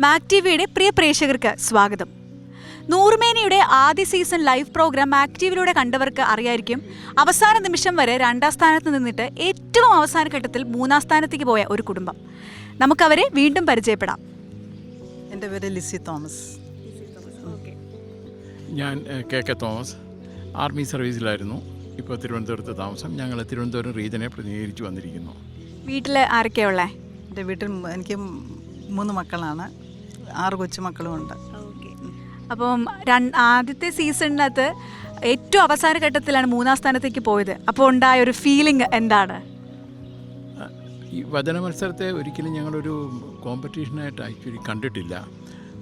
Mac T വിയുടെ പ്രിയ പ്രേക്ഷകർക്ക് സ്വാഗതം. നൂറുമേനയുടെ ആദ്യ season live programme Mac T വിയിലൂടെ കണ്ടവർക്ക് അറിയായിരിക്കും അവസാന നിമിഷം വരെ രണ്ടാം സ്ഥാനത്ത് നിന്നിട്ട് ഏറ്റവും അവസാന ഘട്ടത്തിൽ മൂന്നാം സ്ഥാനത്തേക്ക് പോയ ഒരു കുടുംബം. നമുക്കവരെ വീണ്ടും പരിചയപ്പെടാം. എന്റെ പേര് ലിസി തോമസ്. ഞാൻ കെ കെ തോമസ്. ആർമി സർവീസിലായിരുന്നു. ഇപ്പോൾ തിരുവനന്തപുരത്ത് താമസം. ഞങ്ങൾ തിരുവനന്തപുരം റീജനെ പ്രതിനിധീകരിച്ച് വന്നിരിക്കുന്നു. വീട്ടിൽ ആരൊക്കെയാ ഉള്ളേ? എന്റെ വീട്ടിൽ എനിക്ക് മൂന്ന് മക്കളാണ്. ആറ് കൊച്ചുമക്കളും ഉണ്ട്. അപ്പം ആദ്യത്തെ സീസണിനകത്ത് ഏറ്റവും അവസാന ഘട്ടത്തിലാണ് മൂന്നാം സ്ഥാനത്തേക്ക് പോയത്. അപ്പോൾ ഉണ്ടായ ഒരു ഫീലിംഗ് എന്താണ്? ഈ വചന മത്സരത്തെ ഒരിക്കലും ഞങ്ങളൊരു കോമ്പറ്റീഷനായിട്ട് ആക്ച്വലി കണ്ടിട്ടില്ല.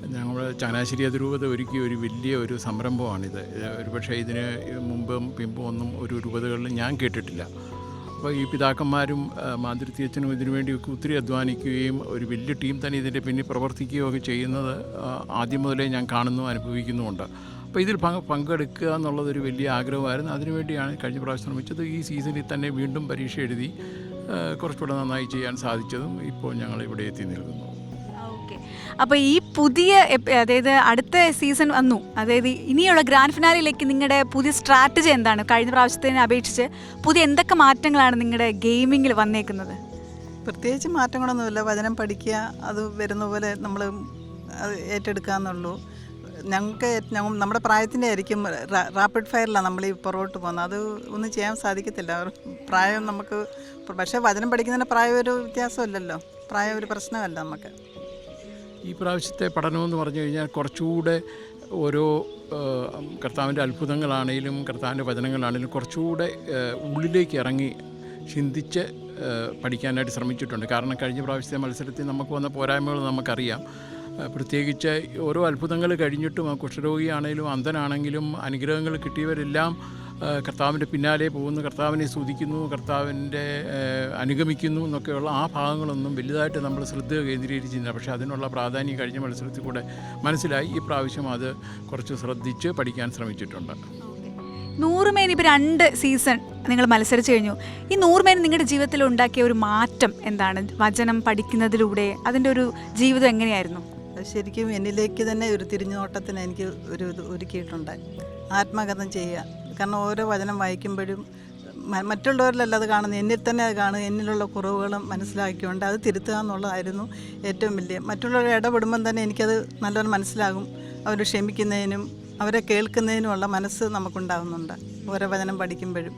ഞങ്ങൾ ചങ്ങനാശ്ശേരി അതിരൂപത ഒരുക്കിയ ഒരു വലിയ ഒരു സംരംഭമാണിത്. ഒരു ഒരുപക്ഷെ ഇതിന് മുമ്പും പിമ്പും ഒന്നും ഒരു രൂപതകളിൽ ഞാൻ കേട്ടിട്ടില്ല. അപ്പോൾ ഈ പിതാക്കന്മാരും മാന്ത്രിത്യച്ചനും ഇതിനു വേണ്ടിയൊക്കെ ഒത്തിരി അധ്വാനിക്കുകയും ഒരു വലിയ ടീം തന്നെ ഇതിന്റെ പിന്നിൽ പ്രവർത്തിക്കുകയോ ഒക്കെ ചെയ്യുന്നത് ആദ്യം മുതലേ ഞാൻ കാണുന്നു അനുഭവിക്കുന്നുമുണ്ട്. അപ്പോൾ ഇതിൽ പങ്ക് പങ്കെടുക്കുക എന്നുള്ളതൊരു വലിയ ആഗ്രഹമായിരുന്നു. അതിനുവേണ്ടിയാണ് കഴിഞ്ഞ പ്രാവശ്യം ശ്രമിച്ചത്. ഈ സീസണിൽ തന്നെ വീണ്ടും പരീക്ഷ എഴുതി കുറച്ചുകൂടെ നന്നായി ചെയ്യാൻ സാധിച്ചതും ഇപ്പോൾ ഞങ്ങൾ ഇവിടെ എത്തി നിൽക്കുന്നു. ഓക്കെ. അപ്പോൾ ഈ പുതിയ അതായത് അടുത്ത സീസൺ വന്നു. അതായത് ഇനിയുള്ള ഗ്രാൻഡ് ഫിനാലിലേക്ക് നിങ്ങളുടെ പുതിയ സ്ട്രാറ്റജി എന്താണ്? കഴിഞ്ഞ പ്രാവശ്യത്തിനെ അപേക്ഷിച്ച് പുതിയ എന്തൊക്കെ മാറ്റങ്ങളാണ് നിങ്ങളുടെ ഗെയിമിങ്ങിൽ വന്നേക്കുന്നത്? പ്രത്യേകിച്ച് മാറ്റങ്ങളൊന്നുമില്ല. വചനം പഠിക്കുക അത് വരുന്ന പോലെ നമ്മൾ അത് ഏറ്റെടുക്കുക എന്നുള്ളൂ ഞങ്ങൾക്ക് ഞങ്ങൾ നമ്മുടെ പ്രായത്തിന്റെ ആയിരിക്കും റാപ്പിഡ് ഫയറിലാണ് നമ്മൾ ഈ പുറകോട്ട് പോകുന്നത്. അത് ഒന്നും ചെയ്യാൻ സാധിക്കത്തില്ല. പ്രായം നമുക്ക് പക്ഷേ വചനം പഠിക്കുന്നതിന്റെ പ്രായം ഒരു വ്യത്യാസമില്ലല്ലോ. പ്രായം ഒരു പ്രശ്നമല്ല നമുക്ക്. ഈ പ്രാവശ്യത്തെ പഠനമെന്ന് പറഞ്ഞു കഴിഞ്ഞാൽ കുറച്ചുകൂടെ ഓരോ കർത്താവിന്റെ അത്ഭുതങ്ങളാണേലും കർത്താവിന്റെ വചനങ്ങളാണേലും കുറച്ചുകൂടെ ഉള്ളിലേക്ക് ഇറങ്ങി ചിന്തിച്ച് പഠിക്കാനായിട്ട് ശ്രമിച്ചിട്ടുണ്ട്. കാരണം കഴിഞ്ഞ പ്രാവശ്യത്തെ മത്സരത്തിൽ നമുക്ക് വന്ന പോരായ്മകൾ നമുക്കറിയാം. പ്രത്യേകിച്ച് ഓരോ അത്ഭുതങ്ങൾ കഴിഞ്ഞിട്ടും ആ കുഷ്ഠരോഗിയാണേലും അന്ധനാണെങ്കിലും അനുഗ്രഹങ്ങൾ കിട്ടിയവരെല്ലാം കർത്താവിന്റെ പിന്നാലെ പോകുന്നു കർത്താവിനെ സ്തുതിക്കുന്നു കർത്താവിന്റെ അനുഗമിക്കുന്നു എന്നൊക്കെയുള്ള ആ ഭാഗങ്ങളൊന്നും വലുതായിട്ട് നമ്മൾ ശ്രദ്ധ കേന്ദ്രീകരിച്ചിരുന്നില്ല പക്ഷേ അതിനുള്ള പ്രാധാന്യം കഴിഞ്ഞ മത്സരത്തിൽ കൂടെ മനസ്സിലായി. ഈ പ്രാവശ്യം അത് കുറച്ച് ശ്രദ്ധിച്ച് പഠിക്കാൻ ശ്രമിച്ചിട്ടുണ്ട്. നൂറുമേൻ ഇപ്പോൾ രണ്ട് സീസൺ നിങ്ങൾ മത്സരിച്ച് കഴിഞ്ഞു. ഈ നൂറുമേൻ നിങ്ങളുടെ ജീവിതത്തിൽ ഉണ്ടാക്കിയ ഒരു മാറ്റം എന്താണ്? വചനം പഠിക്കുന്നതിലൂടെ അതിന്റെ ഒരു ജീവിതം എങ്ങനെയായിരുന്നു? ശരിക്കും എന്നിലേക്ക് തന്നെ ഒരു തിരിഞ്ഞുനോട്ടത്തിന് എനിക്ക് ഒരു ഇത് ഒരുക്കിയിട്ടുണ്ട്. ആത്മകഥം ചെയ്യുക. കാരണം ഓരോ വചനം വായിക്കുമ്പോഴും മറ്റുള്ളവരിലല്ല അത് കാണുന്നത്. എന്നിൽ തന്നെ അത് കാണുക എന്നിലുള്ള കുറവുകളും മനസ്സിലാക്കിക്കൊണ്ട് അത് തിരുത്തുക എന്നുള്ളതായിരുന്നു ഏറ്റവും വലിയ. മറ്റുള്ളവരെ ഇടപെടുമ്പം തന്നെ എനിക്കത് നല്ലോണം മനസ്സിലാകും. അവർ ക്ഷമിക്കുന്നതിനും അവരെ കേൾക്കുന്നതിനുമുള്ള മനസ്സ് നമുക്കുണ്ടാകുന്നുണ്ട് ഓരോ വചനം പഠിക്കുമ്പോഴും.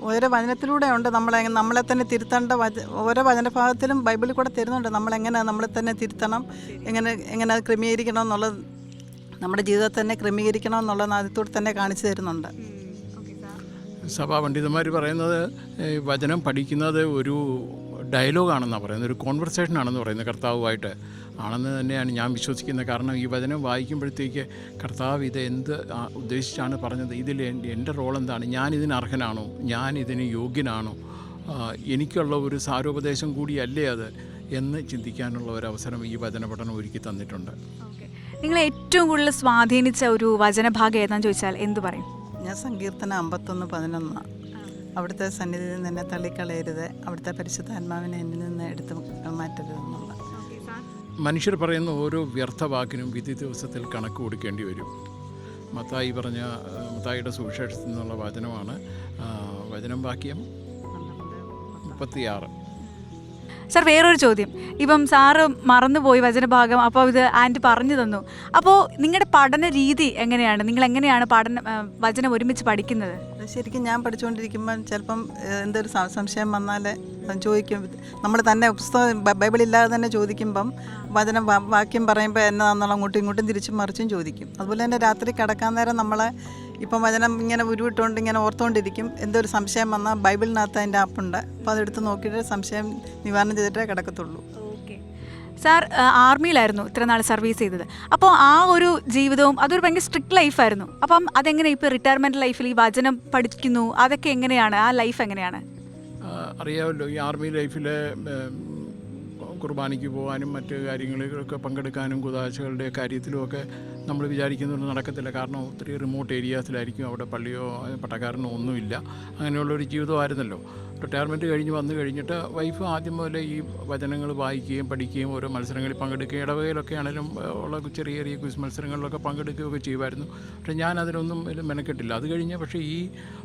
ഓരോ വചനത്തിലൂടെ ഉണ്ട്. നമ്മളെ നമ്മളെ തന്നെ തിരുത്തേണ്ട വച ഓരോ വചനഭാഗത്തിലും ബൈബിളിൽ കൂടെ തരുന്നുണ്ട്. നമ്മളെങ്ങനെ നമ്മളെ തന്നെ തിരുത്തണം? എങ്ങനെ എങ്ങനെ അത് ക്രമീകരിക്കണം എന്നുള്ളത് നമ്മുടെ ജീവിതത്തെ തന്നെ ക്രമീകരിക്കണം എന്നുള്ളത് ആദ്യത്തോടെ തന്നെ കാണിച്ചു തരുന്നുണ്ട്. സഭാ പണ്ഡിതന്മാർ പറയുന്നത് വചനം പഠിക്കുന്നത് ഒരു ഡയലോഗാണെന്നാണ് പറയുന്നത് ഒരു കോൺവെർസേഷൻ ആണെന്ന് പറയുന്നത് കർത്താവുമായിട്ട്. ആണെന്ന് തന്നെയാണ് ഞാൻ വിശ്വസിക്കുന്നത്. കാരണം ഈ വചനം വായിക്കുമ്പോഴത്തേക്ക് കർത്താവ് ഇത് എന്ത് ഉദ്ദേശിച്ചാണ് പറഞ്ഞത്? ഇതിൽ എന്റെ റോൾ എന്താണ് ഞാൻ ഇതിന് അർഹനാണോ? ഞാൻ ഇതിന് യോഗ്യനാണോ എനിക്കുള്ള ഒരു സാരോപദേശം കൂടിയല്ലേ അത്? എന്ന് ചിന്തിക്കാനുള്ള ഒരു അവസരം ഈ വചന പഠനം ഒരുക്കി തന്നിട്ടുണ്ട്. നിങ്ങൾ ഏറ്റവും കൂടുതൽ സ്വാധീനിച്ച ഒരു വചനഭാഗം ഏതാണെന്ന് ചോദിച്ചാൽ എന്ത് പറയും? ഞാൻ സങ്കീർത്തനം അമ്പത്തൊന്ന് പതിനൊന്ന്. അവിടുത്തെ സന്നിധിയിൽ നിന്ന് എന്നെ തള്ളിക്കളയരുത്. അവിടുത്തെ പരിശുദ്ധാത്മാവിനെ എന്നിൽ നിന്ന് എടുത്ത് മാറ്റരുതെന്നുള്ള. മനുഷ്യർ പറയുന്ന ഓരോ വ്യർത്ഥ വാക്കിനും വിധി ദിവസത്തിൽ കണക്ക് കൊടുക്കേണ്ടി വരും. മത്തായി പറഞ്ഞ മത്തായിയുടെ സുവിശേഷത്തിൽ നിന്നുള്ള വചനമാണ് വചനം വാക്യം മുപ്പത്തിയാറ്. സാർ വേറൊരു ചോദ്യം. ഇപ്പം സാറ് മറന്നുപോയി വചനഭാഗം അപ്പോൾ ഇത് ആന്റി പറഞ്ഞു തന്നു. അപ്പോൾ നിങ്ങളുടെ പഠന രീതി എങ്ങനെയാണ്? നിങ്ങൾ എങ്ങനെയാണ് പഠന വചനം ഒരുമിച്ച് പഠിക്കുന്നത്? ശരിക്കും ഞാൻ പഠിച്ചുകൊണ്ടിരിക്കുമ്പം ചിലപ്പം എന്തൊരു സംശയം വന്നാൽ ചോദിക്കും. നമ്മൾ തന്നെ പുസ്തകം ബൈബിൾ ബൈബിളില്ലാതെ തന്നെ ചോദിക്കുമ്പം വചനം വാക്യം പറയുമ്പോൾ എന്നാന്നുള്ള അങ്ങോട്ടും ഇങ്ങോട്ടും തിരിച്ചും മറിച്ചും ചോദിക്കും. അതുപോലെ തന്നെ രാത്രി കിടക്കാൻ നേരം നമ്മളെ ഇപ്പം വചനം ഇങ്ങനെ ഉരുവിട്ടുകൊണ്ട് ഇങ്ങനെ ഓർത്തുകൊണ്ടിരിക്കും എന്തൊരു സംശയം വന്നാൽ ബൈബിളിനകത്ത് അതിന്റെ ആപ്പുണ്ട്. അപ്പോൾ അതെടുത്ത് നോക്കിയിട്ട് സംശയം നിവാരണം ചെയ്തിട്ടേ കിടക്കത്തുള്ളൂ. സാർ ആർമിയിലായിരുന്നു ഇത്ര നാൾ സർവീസ് ചെയ്തത്. അപ്പോൾ ആ ഒരു ജീവിതവും അതൊരു ഭയങ്കര സ്ട്രിക്റ്റ് ലൈഫായിരുന്നു. അപ്പം അതെങ്ങനെ ഇപ്പോൾ റിട്ടയർമെന്റ് ലൈഫിൽ ഈ വചനം പഠിക്കുന്നു? അതൊക്കെ എങ്ങനെയാണ്? ആ ലൈഫ് എങ്ങനെയാണ്? അറിയാമല്ലോ ഈ ആർമി ലൈഫിൽ കുർബാനയ്ക്ക് പോകാനും മറ്റ് കാര്യങ്ങളിലൊക്കെ പങ്കെടുക്കാനും കുതാശകളുടെ കാര്യത്തിലുമൊക്കെ നമ്മൾ വിചാരിക്കുന്നത് നടക്കത്തില്ല. കാരണം ഒത്തിരി റിമോട്ട് ഏരിയാസിലായിരിക്കും അവിടെ പള്ളിയോ പട്ടക്കാരനോ ഒന്നുമില്ല. അങ്ങനെയുള്ളൊരു ജീവിതമായിരുന്നല്ലോ. റിട്ടയർമെന്റ് കഴിഞ്ഞ് വന്നു കഴിഞ്ഞിട്ട് വൈഫ് ആദ്യം മുതലേ ഈ വചനങ്ങൾ വായിക്കുകയും പഠിക്കുകയും ഓരോ മത്സരങ്ങളിൽ പങ്കെടുക്കുകയും ഇടവകയിലൊക്കെ ആണെങ്കിലും ഉള്ള ചെറിയ ചെറിയ ക്വിസ് മത്സരങ്ങളിലൊക്കെ പങ്കെടുക്കുകയൊക്കെ ചെയ്യുമായിരുന്നു. പക്ഷേ ഞാൻ അതിനൊന്നും ഇതിൽ മെനക്കെട്ടില്ല. അത് കഴിഞ്ഞ് പക്ഷേ ഈ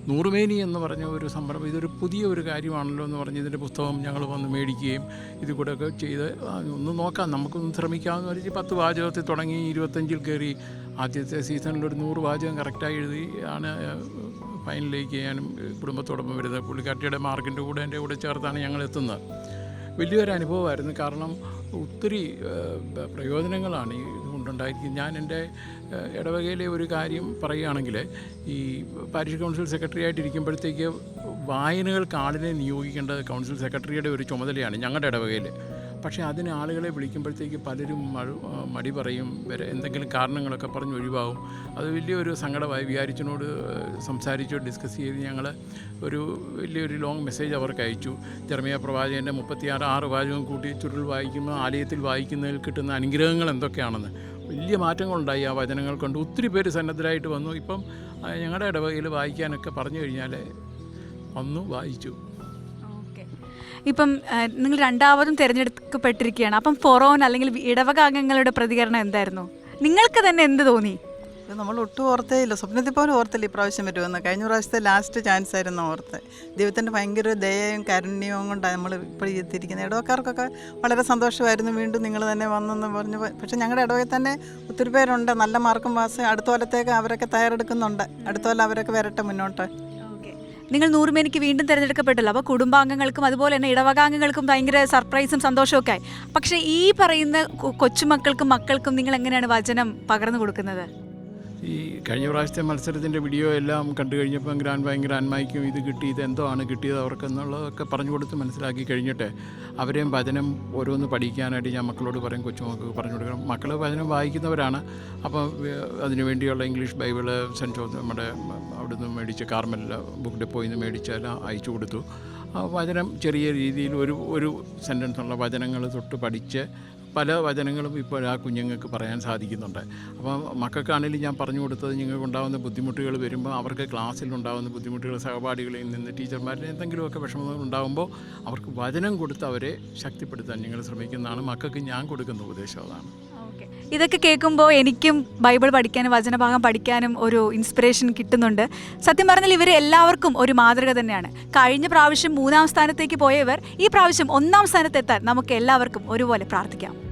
നൂറുമേനി എന്ന് പറഞ്ഞ ഒരു സംരംഭം ഇതൊരു പുതിയ ഒരു കാര്യമാണല്ലോ എന്ന് പറഞ്ഞ് ഇതിന്റെ പുസ്തകം ഞങ്ങൾ വന്ന് മേടിക്കുകയും ഇത് കൂടെയൊക്കെ ചെയ്ത് ഒന്ന് നോക്കാം. നമുക്കൊന്ന് ശ്രമിക്കാമെന്ന് പറഞ്ഞ് പത്ത് വാചകത്തിൽ തുടങ്ങി ഇരുപത്തഞ്ചിൽ കയറി ആദ്യത്തെ സീസണിൽ ഒരു നൂറ് വാചകം കറക്റ്റായി എഴുതി ആണ് ഫൈനലിലേക്ക് ഞാനും കുടുംബത്തോടൊപ്പം വരുന്നത് പുള്ളിക്കാട്ടിയുടെ മാർക്കിന്റെ കൂടെ എന്റെ കൂടെ ചേർത്താണ് ഞങ്ങൾ എത്തുന്നത് വലിയൊരു അനുഭവമായിരുന്നു. കാരണം ഒത്തിരി പ്രയോജനങ്ങളാണ് ഈ ഇതുകൊണ്ടുണ്ടായിരിക്കും ഞാൻ എന്റെ ഇടവകയിലെ ഒരു കാര്യം പറയുകയാണെങ്കിൽ ഈ പാരിഷ് കൗൺസിൽ സെക്രട്ടറി ആയിട്ടിരിക്കുമ്പോഴത്തേക്ക് വായനകൾക്ക് ആളിനെ നിയോഗിക്കേണ്ടത് കൗൺസിൽ സെക്രട്ടറിയുടെ ഒരു ചുമതലയാണ് ഞങ്ങളുടെ ഇടവകയിൽ. പക്ഷേ അതിന് ആളുകളെ വിളിക്കുമ്പോഴത്തേക്ക് പലരും മടി പറയും. വരെ എന്തെങ്കിലും കാരണങ്ങളൊക്കെ പറഞ്ഞ് ഒഴിവാകും അത് വലിയൊരു സങ്കടമായി വിചാരിച്ചിനോട് സംസാരിച്ചു ഡിസ്കസ് ചെയ്ത് ഞങ്ങൾ ഒരു വലിയൊരു ലോങ് മെസ്സേജ് അവർക്ക് അയച്ചു. ജർമ്മിയ പ്രവാചകന്റെ മുപ്പത്തിയാറ് ആറ് വാചകം കൂട്ടി ചുരുൾ വായിക്കുമ്പോൾ ആലയത്തിൽ വായിക്കുന്നതിൽ കിട്ടുന്ന അനുഗ്രഹങ്ങൾ എന്തൊക്കെയാണെന്ന്. വലിയ മാറ്റങ്ങളുണ്ടായി ആ വചനങ്ങൾ കൊണ്ട്. ഒത്തിരി പേര് സന്നദ്ധരായിട്ട് വന്നു. ഇപ്പം ഞങ്ങളുടെ ഇടവകയിൽ വായിക്കാനൊക്കെ പറഞ്ഞു കഴിഞ്ഞാൽ വന്നു വായിച്ചു. ഇപ്പം നിങ്ങൾ രണ്ടാമതും തിരഞ്ഞെടുക്കപ്പെട്ടിരിക്കുകയാണ്. അപ്പം ഫൊറോൻ അല്ലെങ്കിൽ ഇടവക അംഗങ്ങളുടെ പ്രതികരണം എന്തായിരുന്നു? നിങ്ങൾക്ക് തന്നെ എന്ത് തോന്നി? നമ്മൾ ഒട്ടും ഓർത്തേ ഇല്ല. സ്വപ്നത്തിൽ പോലും ഓർത്തില്ല ഇപ്രാവശ്യം വരുമെന്ന്. കഴിഞ്ഞ പ്രാവശ്യത്തെ ലാസ്റ്റ് ചാൻസ് ആയിരുന്നു ഓർത്ത്. ദൈവത്തിന്റെ ഭയങ്കര ദയയും കാരുണ്യവും കൊണ്ടാണ് നമ്മൾ ഇപ്പോൾ എത്തിയിരിക്കുന്നത്. ഇടവക്കാർക്കൊക്കെ വളരെ സന്തോഷമായിരുന്നു വീണ്ടും നിങ്ങൾ തന്നെ വന്നെന്ന് പറഞ്ഞു പക്ഷേ ഞങ്ങളുടെ ഇടവയിൽ തന്നെ ഒത്തിരി പേരുണ്ട്. നല്ല മാർക്കും പാസ്. അടുത്ത കൊല്ലത്തേക്ക് അവരൊക്കെ തയ്യാറെടുക്കുന്നുണ്ട്. അടുത്ത കൊല്ലം അവരൊക്കെ വരട്ടെ മുന്നോട്ട്. നിങ്ങൾ നൂറുമേനിക്ക് വീണ്ടും തിരഞ്ഞെടുക്കപ്പെട്ടല്ലോ. അപ്പോൾ കുടുംബാംഗങ്ങൾക്കും അതുപോലെ തന്നെ ഇടവകാംഗങ്ങൾക്കും ഭയങ്കര സർപ്രൈസും സന്തോഷവും ഒക്കെ ആയി. പക്ഷേ ഈ പറയുന്ന കൊച്ചുമക്കൾക്കും മക്കൾക്കും നിങ്ങൾ എങ്ങനെയാണ് വചനം പകർന്നു കൊടുക്കുന്നത്? ഈ കഴിഞ്ഞ പ്രാവശ്യത്തെ മത്സരത്തിന്റെ വീഡിയോ എല്ലാം കണ്ടു കഴിഞ്ഞപ്പം ഗ്രാൻഡ് ഭയങ്കര മൈക്കും ഇത് കിട്ടി ഇത് എന്തോ ആണ് കിട്ടിയത് അവർക്കെന്നുള്ളതൊക്കെ പറഞ്ഞു കൊടുത്ത് മനസ്സിലാക്കി കഴിഞ്ഞിട്ട് അവരെയും ഭജനം ഓരോന്ന് പഠിക്കാനായിട്ട് ഞാൻ മക്കളോട് പറയും കൊച്ചുമക്കൾക്ക് പറഞ്ഞു കൊടുക്കണം. മക്കൾ ഭജനം വായിക്കുന്നവരാണ്. അപ്പം അതിനു വേണ്ടിയുള്ള ഇംഗ്ലീഷ് ബൈബിൾ സെന്റ് ജോസ് നമ്മുടെ അവിടുന്ന് മേടിച്ച കാർമലിൽ ബുക്ക് ഡെപ്പോയിൽ നിന്ന് മേടിച്ചെല്ലാം അയച്ചു കൊടുത്തു. ആ വചനം ചെറിയ രീതിയിൽ ഒരു ഒരു സെന്റൻസുള്ള വചനങ്ങൾ തൊട്ട് പഠിച്ച് പല വചനങ്ങളും ഇപ്പോൾ ആ കുഞ്ഞുങ്ങൾക്ക് പറയാൻ സാധിക്കുന്നുണ്ട്. അപ്പോൾ മക്കൾക്കാണെങ്കിലും ഞാൻ പറഞ്ഞു കൊടുത്തത് ഞങ്ങൾക്ക് ഉണ്ടാകുന്ന ബുദ്ധിമുട്ടുകൾ വരുമ്പോൾ അവർക്ക് ക്ലാസ്സിൽ ഉണ്ടാകുന്ന ബുദ്ധിമുട്ടുകൾ സഹപാഠികളിൽ നിന്ന് ടീച്ചർമാരിൽ എന്തെങ്കിലുമൊക്കെ വിഷമങ്ങൾ ഉണ്ടാകുമ്പോൾ അവർക്ക് വചനം കൊടുത്ത് അവരെ ശക്തിപ്പെടുത്താൻ ഞങ്ങൾ ശ്രമിക്കുന്നതാണ്. മക്കൾക്ക് ഞാൻ കൊടുക്കുന്ന ഉപദേശം അതാണ്. ഇതൊക്കെ കേൾക്കുമ്പോൾ എനിക്കും ബൈബിൾ പഠിക്കാനും വചനഭാഗം പഠിക്കാനും ഒരു ഇൻസ്പിറേഷൻ കിട്ടുന്നുണ്ട്. സത്യം പറഞ്ഞാൽ ഇവർ എല്ലാവർക്കും ഒരു മാതൃക തന്നെയാണ്. കഴിഞ്ഞ പ്രാവശ്യം മൂന്നാം സ്ഥാനത്തേക്ക് പോയവർ ഈ പ്രാവശ്യം ഒന്നാം സ്ഥാനത്തെത്താൻ നമുക്ക് എല്ലാവർക്കും ഒരുപോലെ പ്രാർത്ഥിക്കാം.